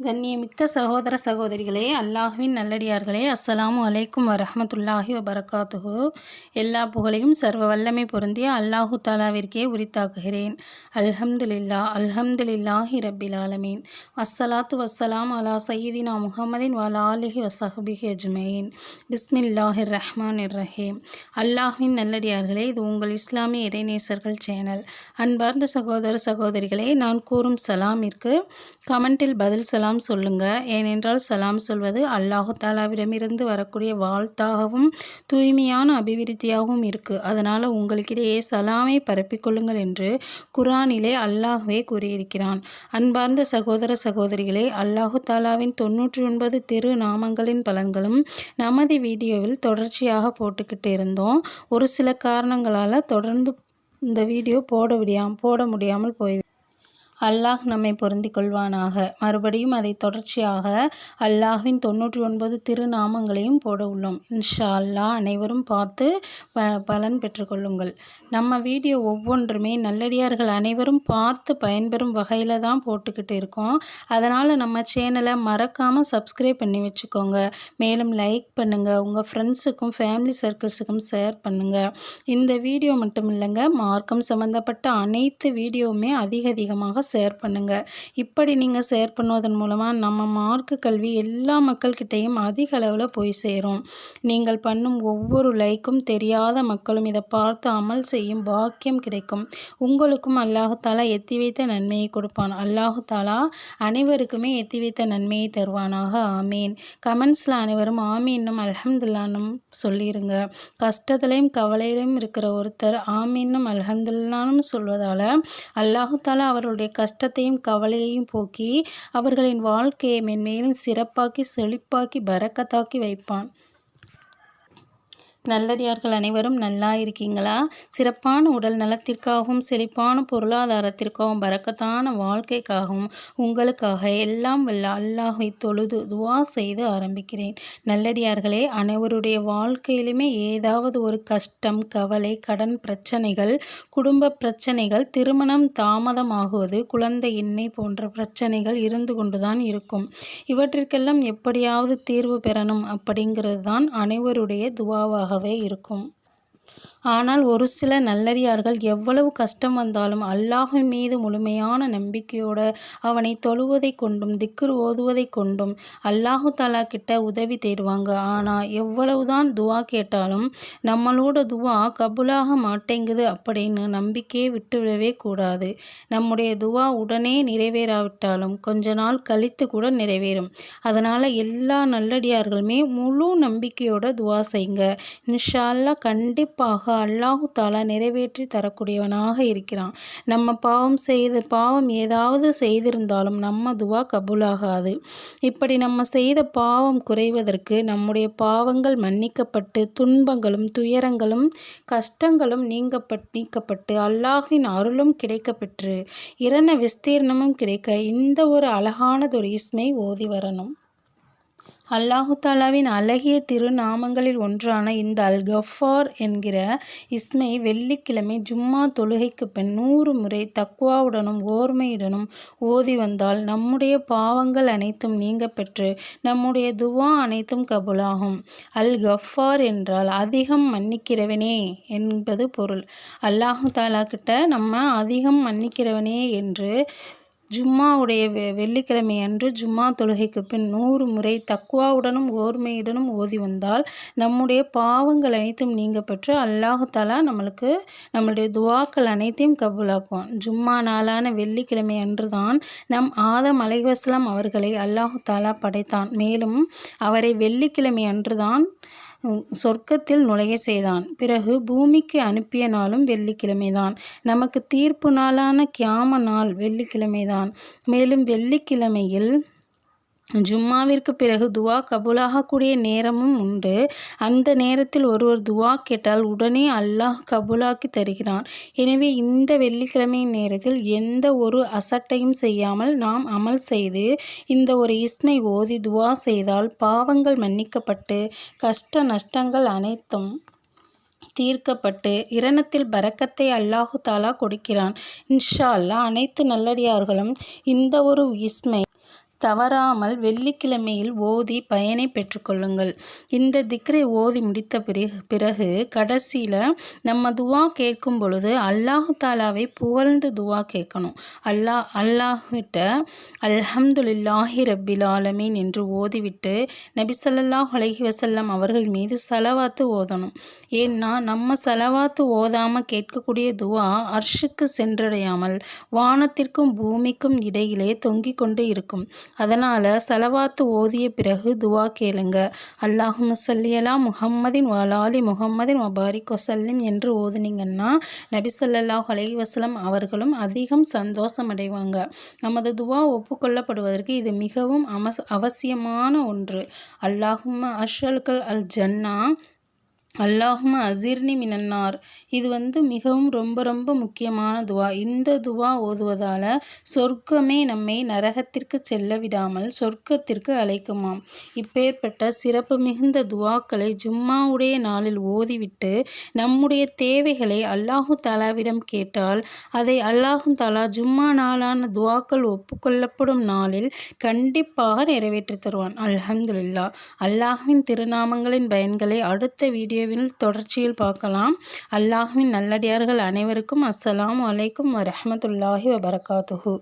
கண்ணியமிக்க சகோதர சகோதரிகளே அல்லாஹ்வின் நல்லடியார்களே அஸ்ஸலாமு அலைக்கும் வரஹமத்துல்லாஹி வபரகாத்துஹு. எல்லா புகழையும் சர்வ வல்லமை பொருந்திய அல்லாஹு தாலாவிற்கே உரித்தாக்குகிறேன். அல்ஹம்துலில்லா அல்ஹம்துலில்லாஹி ரபில் ஆலமீன். அஸ்ஸலாத்து வஸ்ஸலாம் அலா சையீதினா முகமதின் வல ஆலிஹி வசஹபிஹி அஜ்மயின் பிஸ்மில்லாஹிர் இர் ரஹீம். அல்லாஹுவின் நல்லடியார்களே இது உங்கள் இஸ்லாமிய இறைநேசர்கள் சேனல். அன்பார்ந்த சகோதர சகோதரிகளே நான் கூறும் சலாமிற்கு கமெண்டில் பதில் சலாம் சொல்லுங்க. ஏனென்றால் சலாம் சொல்வது அல்லாஹு தாலாவிடமிருந்து வரக்கூடிய வாழ்த்தாகவும் தூய்மையான அபிவிருத்தியாகவும் இருக்குது அதனால் உங்களுக்கிடையே சலாமை பரப்பிக்கொள்ளுங்கள் என்று குரானிலே அல்லாஹ்வே கூறியிருக்கிறான். அன்பார்ந்த சகோதர சகோதரிகளே அல்லாஹு தாலாவின் தொண்ணூற்றி ஒன்பது திரு நாமங்களின் பலன்களும் நமது வீடியோவில் தொடர்ச்சியாக போட்டுக்கிட்டு இருந்தோம். ஒரு சில காரணங்களால் தொடர்ந்து இந்த வீடியோ போட விடியாம் போட முடியாமல் போய் அல்லாஹ் நம்மை பொருந்தி கொள்வானாக மறுபடியும் அதை தொடர்ச்சியாக அல்லாஹ்வின் தொண்ணூற்றி ஒன்பது திருநாமங்களையும் போட உள்ளோம். இன்ஷா அல்லாஹ் அனைவரும் பார்த்து ப பலன் பெற்றுக்கொள்ளுங்கள். நம்ம வீடியோ ஒவ்வொன்றுமே நல்லடியார்கள் அனைவரும் பார்த்து பயன்பெறும் வகையில் தான் போட்டுக்கிட்டு இருக்கோம். அதனால் நம்ம சேனலை மறக்காமல் சப்ஸ்கிரைப் பண்ணி வச்சுக்கோங்க. மேலும் லைக் பண்ணுங்கள் உங்கள் ஃப்ரெண்ட்ஸுக்கும் ஃபேமிலி சர்க்கிள்ஸுக்கும் ஷேர் பண்ணுங்கள் இந்த வீடியோ மட்டும் இல்லைங்க மார்க்கம் சம்மந்தப்பட்ட அனைத்து வீடியோவுமே அதிக அதிகமாக ஷேர் பண்ணுங்கள் இப்படி நீங்கள் ஷேர் பண்ணுவதன் மூலமாக நம்ம மார்க்கு கல்வி எல்லா மக்கள்கிட்டையும் அதிக அளவில் போய் சேரும். நீங்கள் பண்ணும் ஒவ்வொரு லைக்கும் தெரியாத மக்களும் இதை பார்த்து அமல் செய்யும் பாக்கியம் கிடைக்கும். உங்களுக்கும் அல்லாஹாலா எத்தி வைத்த நன்மையை கொடுப்பான். அல்லாஹு தாலா அனைவருக்குமே எத்தி வைத்த நன்மையை தருவானாக. ஆமீன். கமெண்ட்ஸில் அனைவரும் ஆமீன்னும் அல்ஹம்துல்லானும் சொல்லிடுங்க கஷ்டத்துலையும் கவலையிலும் இருக்கிற ஒருத்தர் ஆமீன்னும் அல்ஹம்துல்லானும் சொல்வதால் அல்லாஹு தாலா கஷ்டத்தையும் கவலையையும் போக்கி அவர்களின் வாழ்க்கையை மென்மேலும் சிறப்பாக்கி செழிப்பாக்கி பறக்கத்தாக்கி வைப்பான். நல்லடியார்கள் அனைவரும் நல்லா இருக்கீங்களா? சிறப்பான உடல் நலத்திற்காகவும் செழிப்பான பொருளாதாரத்திற்காகவும் பறக்கத்தான வாழ்க்கைக்காகவும் உங்களுக்காக எல்லாம் வல்ல அல்லாஹை தொழுது துவா செய்து ஆரம்பிக்கிறேன். நல்லடியார்களே அனைவருடைய வாழ்க்கையிலுமே ஏதாவது ஒரு கஷ்டம் கவலை கடன் பிரச்சனைகள் குடும்ப பிரச்சனைகள் திருமணம் தாமதமாகுவது குழந்தையின்மை போன்ற பிரச்சனைகள் இருந்து கொண்டுதான் இருக்கும். இவற்றிற்கெல்லாம் எப்படியாவது தீர்வு பெறணும் அப்படிங்கிறது தான் அனைவருடைய துவாவாக ஆகவே இருக்கும். ஆனால் ஒரு சில நல்லடியார்கள் எவ்வளவு கஷ்டம் வந்தாலும் அல்லாஹின் மீது முழுமையான நம்பிக்கையோடு அவனை தொழுவதை கொண்டும் திக்குர் ஓதுவதை கொண்டும் அல்லாஹு தாலா கிட்ட உதவி தேடுவாங்க. ஆனால் எவ்வளவுதான் துவா கேட்டாலும் நம்மளோட துவா கபுலாக மாட்டேங்குது அப்படின்னு நம்பிக்கையை விட்டுவிடவே கூடாது. நம்முடைய துவா உடனே நிறைவேறாவிட்டாலும் கொஞ்ச நாள் கழித்து கூட நிறைவேறும். அதனால் எல்லா நல்லடியார்களுமே முழு நம்பிக்கையோட துவா செய்யுங்க இன்ஷால்லா கண்டிப்பாக அல்லாஹு தாலா நிறைவேற்றி தரக்கூடியவனாக இருக்கிறான். நம்ம பாவம் செய்து பாவம் ஏதாவது செய்திருந்தாலும் நம்ம துவா கபூலாகாது. இப்படி நம்ம செய்த பாவம் குறைவதற்கு நம்முடைய பாவங்கள் மன்னிக்கப்பட்டு துன்பங்களும் துயரங்களும் கஷ்டங்களும் நீங்கப்பட் நீக்கப்பட்டு அல்லாஹின் அருளும் கிடைக்கப்பெற்று இரண விஸ்தீர்ணமும் கிடைக்க இந்த ஒரு அழகானதொரு இஸ்மை ஓதி வரணும். அல்லாஹு தாலாவின் அழகிய திருநாமங்களில் ஒன்றான இந்த அல் கஃபார் என்கிற இஸ்மை வெள்ளிக்கிழமை ஜும்மா தொழுகைக்கு பின் நூறு முறை தக்குவாவுடனும் ஓர்மையுடனும் ஓதி வந்தால் நம்முடைய பாவங்கள் அனைத்தும் நீங்க பெற்று நம்முடைய துவா அனைத்தும் கபுலாகும். அல் கஃபார் என்றால் அதிகம் மன்னிக்கிறவனே என்பது பொருள். அல்லாஹு தாலா கிட்ட நம்ம அதிகம் மன்னிக்கிறவனே என்று ஜும்மாவுடைய வெ வெள்ளிக்கிழமை அன்று ஜும்மா தொழுகைக்கு பின் நூறு முறை தக்குவாவுடனும் ஓர்மையுடனும் ஓதி வந்தால் நம்முடைய பாவங்கள் அனைத்தும் நீங்க பெற்று அல்லாஹாலா நம்மளுக்கு நம்மளுடைய துவாக்கள் அனைத்தையும் கபூலாக்குவான். ஜும்மா நாளான வெள்ளிக்கிழமை அன்று தான் நம் ஆதம் அலைவாஸ்லாம் அவர்களை அல்லாஹு தாலா படைத்தான். மேலும் அவரை வெள்ளிக்கிழமை அன்று தான் சொர்க்கத்தில் நுழைய செய்தான். பிறகு பூமிக்கு அனுப்பிய நாளும் வெள்ளிக்கிழமைதான். நமக்கு தீர்ப்பு நாளான கியாம நாள் வெள்ளிக்கிழமைதான். மேலும் வெள்ளிக்கிழமையில் ஜும்மாவிற்கு பிறகு துவா கபூலாகக்கூடிய நேரமும் உண்டு. அந்த நேரத்தில் ஒருவர் துவா கேட்டால் உடனே அல்லாஹ் கபூலாக்கி தருகிறான். எனவே இந்த வெள்ளிக்கிழமையின் நேரத்தில் எந்த ஒரு அசட்டையும் செய்யாமல் நாம் அமல் செய்து இந்த ஒரு இஸ்மை ஓதி துவா செய்தால் பாவங்கள் மன்னிக்கப்பட்டு கஷ்ட நஷ்டங்கள் அனைத்தும் தீர்க்கப்பட்டு இரணத்தில் பறக்கத்தை அல்லாஹு தாலா கொடுக்கிறான். இன்ஷா அல்லா அனைத்து நல்லடியார்களும் இந்த ஒரு இஸ்மை தவறாமல் வெள்ளிக்கிழமையில் ஓதி பயனை பெற்றுக்கொள்ளுங்கள். இந்த திக்ரை ஓதி முடித்த பிறகு பிறகு கடைசியில் நம்ம துவா கேட்கும் பொழுது அல்லாஹு தாலாவை புகழ்ந்து துவா கேட்கணும். அல்லாஹ் அல்லாஹ்விட்ட அல்ஹம்துலில்லாஹி ரப்பில் ஆலமீன் என்று ஓதிவிட்டு நபிசல்லாஹ் அலஹி வசல்லம் அவர்கள் மீது செலவாத்து ஓதணும். ஏன்னா நம்ம செலவாத்து ஓதாமல் கேட்கக்கூடிய துவா அர்ஷுக்கு சென்றடையாமல் வானத்திற்கும் பூமிக்கும் இடையிலே தொங்கிக் கொண்டு இருக்கும். அதனால் செலவாத்து ஓதிய பிறகு துவா கேளுங்க. அல்லாஹும் சல்லியலா முகம்மதின் வலாலி முகம்மதின் வபாரிக் வசல்லிம் என்று ஓதுனீங்கன்னா நபி சொல்லாஹ் அலஹி வஸல்லம் அவர்களும் அதிகம் சந்தோஷம் அடைவாங்க நமது துவா ஒப்புக்கொள்ளப்படுவதற்கு இது மிகவும் அமஸ் அவசியமான ஒன்று. அல்லாஹும் அஷ்ரல்கல் அல் ஜன்னா அல்லாஹும அசிர்னி மினன்னார். இது வந்து மிகவும் ரொம்ப ரொம்ப முக்கியமான துவா. இந்த துவா ஓதுவதால் சொர்க்கமே நம்மை நரகத்திற்கு செல்ல விடாமல் சொர்க்கத்திற்கு அழைக்குமாம். இப்பேற்பட்ட சிறப்பு மிகுந்த துவாக்களை ஜும்மாவுடைய நாளில் ஓதிவிட்டு நம்முடைய தேவைகளை அல்லாஹு தாலாவிடம் கேட்டால் அதை அல்லாஹு தாலா ஜும்மா நாளான துவாக்கள் ஒப்புக்கொள்ளப்படும் நாளில் கண்டிப்பாக நிறைவேற்றி தருவான். அல்ஹம்துல்லா அல்லாஹின் திருநாமங்களின் பயன்களை அடுத்த வீடியோ வீடியோவில் தொடர்ச்சியில் பார்க்கலாம். அல்லாஹ்வின் நல்லடியார்கள் அனைவருக்கும் அஸ்ஸலாம் அலைக்கும் வரமத்துல்லாஹி வபரகாத்துஹு.